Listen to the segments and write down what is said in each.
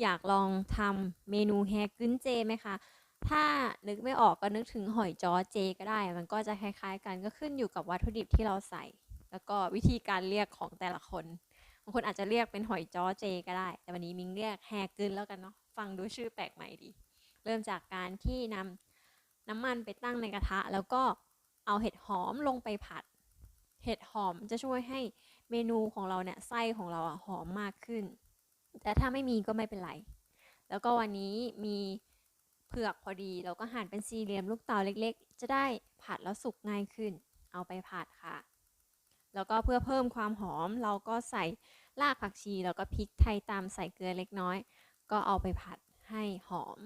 อยากลองทำเมนูแฮกึ้นเจไหมคะ ถ้านึกไม่ออกก็นึกถึงหอยจ้อเจก็ได้ มันก็จะคล้ายๆกันก็ขึ้นอยู่กับวัตถุดิบที่เราใส่ แล้วก็วิธีการเรียกของแต่ละคน บางคนอาจจะเรียกเป็นหอยจ้อเจก็ได้ แต่วันนี้มิงเรียกแฮกึ้นแล้วกันเนาะ ฟังดูชื่อแปลกใหม่ดี เริ่มจากการที่นำน้ำมันไปตั้งในกระทะ แล้วก็เอาเห็ดหอมลงไปผัด เห็ดหอมจะช่วยให้เมนูของเราเนี่ยไส้ของเราอะหอมมากขึ้น แต่ถ้าไม่มีก็ไม่เป็นไร แล้วก็วันนี้มีเผือกพอดีเราก็หั่นเป็นสี่เหลี่ยมลูกเต๋าเล็กๆ จะได้ผัดแล้วสุกง่ายขึ้น เอาไปผัดค่ะ แล้วก็เพื่อเพิ่มความหอมเราก็ใส่รากผักชี แล้วก็พริกไทยตามใส่เกลือเล็กน้อย ก็เอาไปผัดให้หอม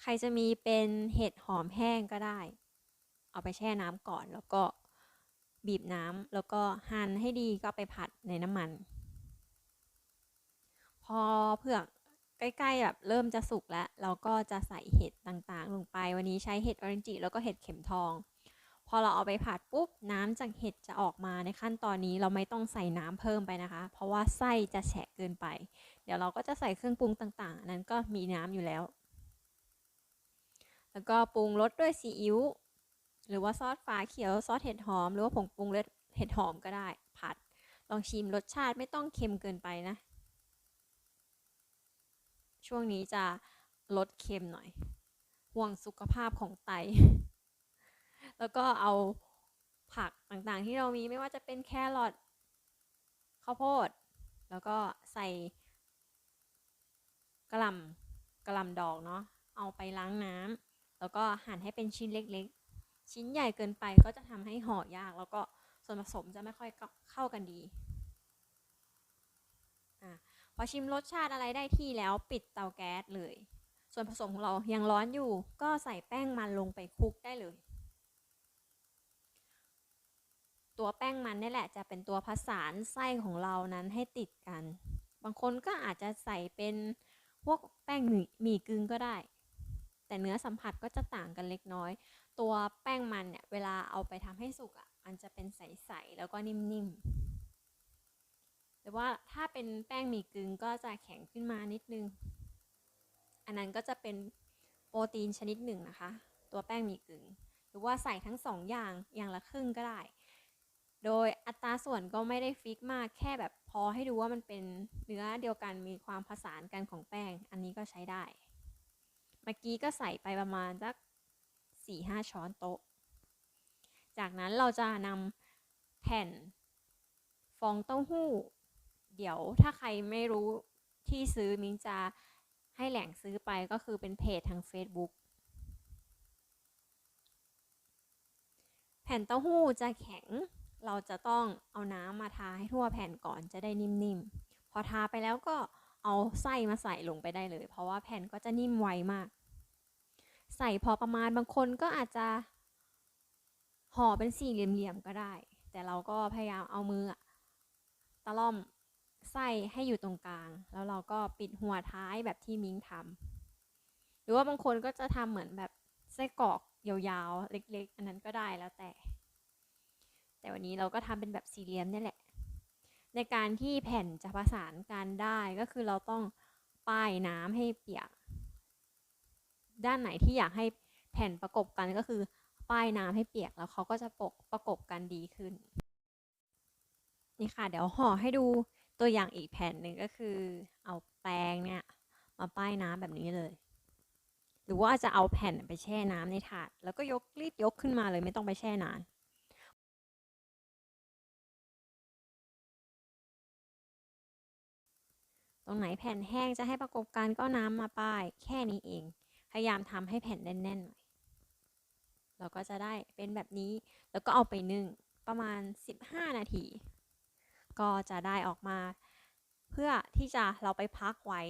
ใครจะมีเป็นเห็ดหอมแห้งก็ได้ เอาไปแช่น้ำก่อนแล้วก็ บีบน้ำแล้วก็หั่นให้ดีก็ไปผัดในน้ำมัน พอเผือกใกล้ๆแบบเริ่มจะสุกแล้ว เราก็จะใส่เห็ดต่างๆ ลงไปวันนี้ใช้เห็ดออเรนจิแล้วก็เห็ดเข็มทอง พอเราเอาไปผัดปุ๊บน้ำจากเห็ดจะออกมาในขั้นตอนนี้เราไม่ต้องใส่น้ำเพิ่มไปนะคะ เพราะว่าไส้จะแฉะเกินไป เดี๋ยวเราก็จะใส่เครื่องปรุงต่างๆ นั้นก็มีน้ำอยู่แล้ว แล้วก็ปรุงรสด้วยซีอิ๊ว หรือว่าซอสฟ้าเขียวซอสเห็ดหอม หรือว่าผงปรุงรสเห็ดหอมก็ได้ผัด ลองชิมรสชาติไม่ต้องเค็มเกินไปนะ ช่วงนี้จะลดเค็มหน่อย ห่วงสุขภาพของไต แล้วก็เอาผักต่างๆ ที่เรามีไม่ว่าจะเป็นแครอทข้าวโพด แล้วก็ใส่กระลำกระลำดอกเนาะเอาไปล้างน้ำแล้วก็หั่นให้เป็นชิ้นเล็กๆ ชิ้นใหญ่เกินไปก็จะทำให้ห่อยาก แล้วก็ส่วนผสมจะไม่ค่อยเข้ากันดีอพอชิมรสชาติอะไรได้ที่แล้วปิดเตาแก๊สเลย ส่วนผสมของเรายังร้อนอยู่ ก็ใส่แป้งมันลงไปคลุกได้เลย ตัวแป้งมันนี่แหละจะเป็นตัวผสานไส้ของเรานั้นให้ติดกัน บางคนก็อาจจะใส่เป็นพวกแป้งหมี่กึ่งก็ได้ แต่เนื้อสัมผัสก็จะต่างกันเล็กน้อย ตัวแป้งมันเนี่ยเวลาเอาไปทำให้สุกอะมันจะเป็นใสๆแล้วก็นิ่มๆหรือว่าถ้าเป็นแป้งหมี่กึ่งก็จะแข็งขึ้นมานิดนึง อันนั้นก็จะเป็นโปรตีนชนิดหนึ่งนะคะ ตัวแป้งหมี่กึ่งหรือว่าใส่ทั้งสองอย่างอย่างละครึ่งก็ได้ โดยอัตราส่วนก็ไม่ได้ฟิกมากแค่แบบพอให้ดูว่ามันเป็นเนื้อเดียวกันมีความผสานกันของแป้ง อันนี้ก็ใช้ได้ เมื่อกี้ก็ใส่ไปประมาณสัก สี่ห้าช้อนโต๊ะ จากนั้นเราจะนำแผ่นฟองเต้าหู้ เดี๋ยวถ้าใครไม่รู้ที่ซื้อมิ้งจะให้แหล่งซื้อไปก็คือเป็นเพจทาง Facebook แผ่นเต้าหู้จะแข็ง เราจะต้องเอาน้ำมาทาให้ทั่วแผ่นก่อนจะได้นิ่มๆ พอทาไปแล้วก็เอาไส้มาใส่ลงไปได้เลย เพราะว่าแผ่นก็จะนิ่มไวมาก ใส่พอประมาณบางคนก็อาจจะห่อเป็นสี่เหลี่ยมๆก็ได้ แต่เราก็พยายามเอามือตะล่อมไส้ให้อยู่ตรงกลาง แล้วเราก็ปิดหัวท้ายแบบที่มิ้งทำหรือว่าบางคนก็จะทำเหมือนแบบไส้กรอกยาวๆ เล็กๆ อันนั้นก็ได้แล้วแต่ แต่วันนี้เราก็ทำเป็นแบบสี่เหลี่ยมนี่แหละ ในการที่แผ่นจะประสานกันได้ก็คือเราต้องป้ายน้ำให้เปียก ด้านไหนที่อยากให้แผ่นประกบกันก็คือ ป้ายน้ำให้เปียกแล้วเขาก็จะปกประกบกันดีขึ้น นี่ค่ะ เดี๋ยวห่อให้ดูตัวอย่างอีกแผ่นหนึ่งก็คือ เอาแป้งเนี่ยมาป้ายน้ำแบบนี้เลย หรือว่าจะเอาแผ่นไปแช่น้ำในถาด แล้วก็ยกรีดยกขึ้นมาเลยไม่ต้องไปแช่นานตรงไหนแผ่นแห้งจะให้ประกบกันก็น้ำมาป้ายแค่นี้เอง พยายามทำให้แผ่นแน่นๆหน่อย เราก็จะได้เป็นแบบนี้ แล้วก็เอาไปนึ่งประมาณ 15 นาที ก็จะได้ออกมา เพื่อที่จะเราไปพักไว้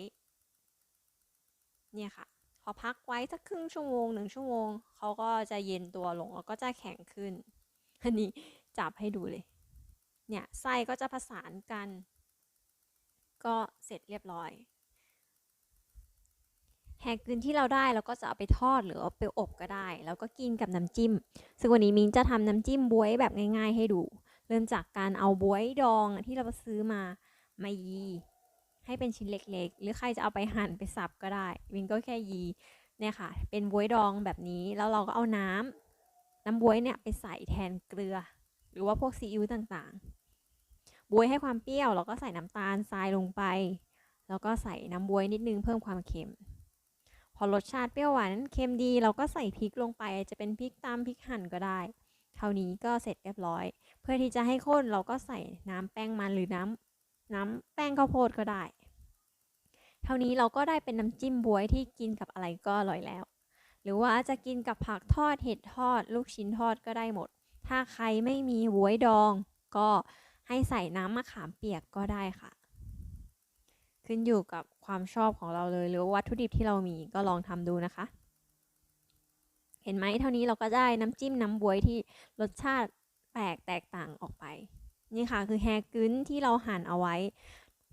เนี่ยค่ะ พอพักไว้สักครึ่งชั่วโมงหนึ่งชั่วโมง เขาก็จะเย็นตัวลงแล้วก็จะแข็งขึ้น อันนี้จับให้ดูเลย เนี่ยไส้ก็จะผสานกัน ก็เสร็จเรียบร้อย แฮกกึนที่เราได้เราก็จะเอาไปทอดหรือเอาไปอบก็ได้ แล้วก็กินกับน้ำจิ้ม ซึ่งวันนี้มิ้งจะทำน้ำจิ้มบวยแบบง่าย ๆ ให้ดู เริ่มจากการเอาบวยดองที่เราซื้อมามายีให้เป็นชิ้นเล็กๆ หรือใครจะเอาไปหั่นไปสับก็ได้วินก็แค่ยีเนี่ยค่ะ เป็นบวยดองแบบนี้แล้วเราก็เอาน้ำน้ำบวยเนี่ยไปใส่แทนเกลือ หรือว่าพวกซีอิ๊วต่างๆบวยให้ความเปรี้ยวเราก็ใส่น้ำตาลทรายลงไป แล้วก็ใส่น้ำบวยนิดนึงเพิ่มความเค็ม อรสชาติเปรี้ยวหวานเค็มดีเราก็ใส่พริกลงไป จะเป็นพริกตามพริกหั่นก็ได้ เท่านี้ก็เสร็จเรียบร้อย เพื่อที่จะให้ข้นเราก็ใส่น้ำแป้งมันหรือน้ำน้ำแป้งข้าวโพดก็ได้ เท่านี้เราก็ได้เป็นน้ำจิ้มบวยที่กินกับอะไรก็อร่อยแล้ว หรือว่าจะกินกับผักทอดเห็ดทอด ลูกชิ้นทอดก็ได้หมด ถ้าใครไม่มีบวยดอง ก็ให้ใส่น้ำมะขามเปียกก็ได้ค่ะ ขึ้นอยู่กับความชอบของเราเลย หรือวัตถุดิบที่เรามีก็ลองทำดูนะคะ เห็นไหมเท่านี้เราก็ได้น้ำจิ้มน้ำบวยที่รสชาติแปลกแตกต่างออกไป นี่ค่ะคือแฮกึ้นที่เราหั่นเอาไว้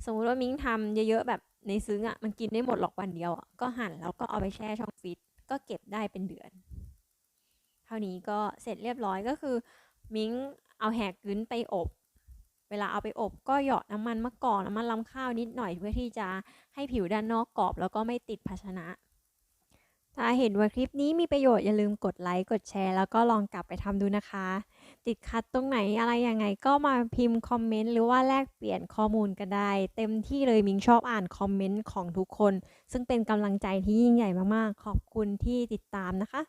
สมมติว่ามิ้งทำเยอะๆแบบในซึ้งอะ่ะมันกินได้หมดหรอกวันเดียว ก็หั่นแล้วก็เอาไปแช่ช่องฟรีซก็เก็บได้เป็นเดือน เท่านี้ก็เสร็จเรียบร้อยก็คือ มิ้งเอาแฮกึ้นไปอบ เวลาเอาไปอบก็หยาะน้ำมันมะกอกน้ำมันลำข้าวนิดหน่อยเพื่อที่จะให้ผิวด้านนอกกรอบแล้วก็ไม่ติดภาชนะ ถ้าเห็นว่าคลิปนี้มีประโยชน์อย่าลืมกดไลค์กดแชร์ แล้วก็ลองกลับไปทำดูนะคะ ติดขัดตรงไหนอะไรยังไงก็มาพิมพ์คอมเมนต์หรือว่าแลกเปลี่ยนข้อมูลกันได้ เต็มที่เลยมิงชอบอ่านคอมเมนต์ของทุกคน ซึ่งเป็นกำลังใจที่ยิ่งใหญ่มากๆ ขอบคุณที่ติดตามนะคะ